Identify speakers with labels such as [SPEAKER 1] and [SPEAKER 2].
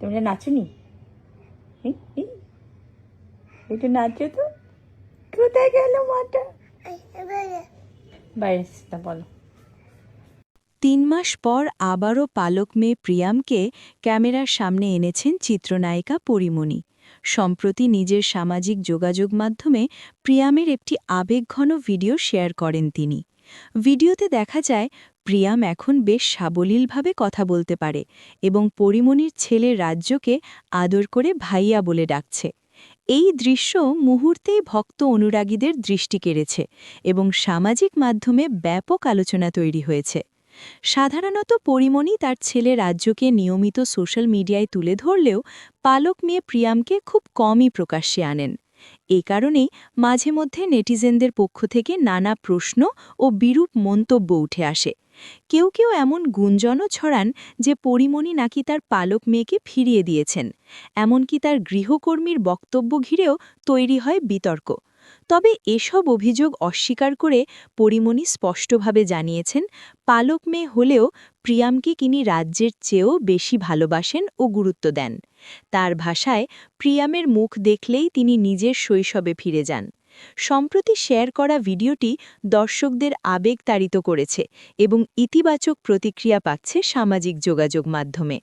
[SPEAKER 1] তোমরা নাচুনি। একটু নাচো তো। কোথায় গেল মাটা? বাইরে বলো।
[SPEAKER 2] তিন মাস পর আবারও পালক মেয়ে প্রিয়ামকে ক্যামেরার সামনে এনেছেন চিত্রনায়িকা পরিমণি। সম্প্রতি নিজের সামাজিক যোগাযোগ মাধ্যমে প্রিয়ামের একটি আবেগঘন ভিডিও শেয়ার করেন তিনি। ভিডিওতে দেখা যায়, প্রিয়াম এখন বেশ সাবলীলভাবে কথা বলতে পারে এবং পরিমণির ছেলে রাজ্যকে আদর করে ভাইয়া বলে ডাকছে। এই দৃশ্য মুহূর্তেই ভক্ত অনুরাগীদের দৃষ্টি কেড়েছে এবং সামাজিক মাধ্যমে ব্যাপক আলোচনা তৈরি হয়েছে। সাধারণত পরিমণি তার ছেলে রাজ্যকে নিয়মিত সোশ্যাল মিডিয়ায় তুলে ধরলেও পালক মেয়ে প্রিয়ামকে খুব কমই প্রকাশ্যে আনেন। এই কারণেই মাঝে মধ্যে নেটিজেনদের পক্ষ থেকে নানা প্রশ্ন ও বিরূপ মন্তব্য উঠে আসে। কেউ কেউ এমন গুঞ্জনও ছড়ান যে পরিমণি নাকি তার পালক মেয়েকে ফিরিয়ে দিয়েছেন। এমনকি তার গৃহকর্মীর বক্তব্য ঘিরেও তৈরি হয় বিতর্ক। তবে এসব অভিযোগ অস্বীকার করে পরিমণি স্পষ্টভাবে জানিয়েছেন, পালক মেয়ে হলেও প্রিয়ামকে তিনি রাজ্যের চেয়েও বেশি ভালোবাসেন ও গুরুত্ব দেন। তার ভাষায়, প্রিয়ামের মুখ দেখলেই তিনি নিজের শৈশবে ফিরে যান। সম্প্রতি শেয়ার করা ভিডিওটি দর্শকদের আবেগ তাড়িত করেছে এবং ইতিবাচক প্রতিক্রিয়া পাচ্ছে সামাজিক যোগাযোগ মাধ্যমে।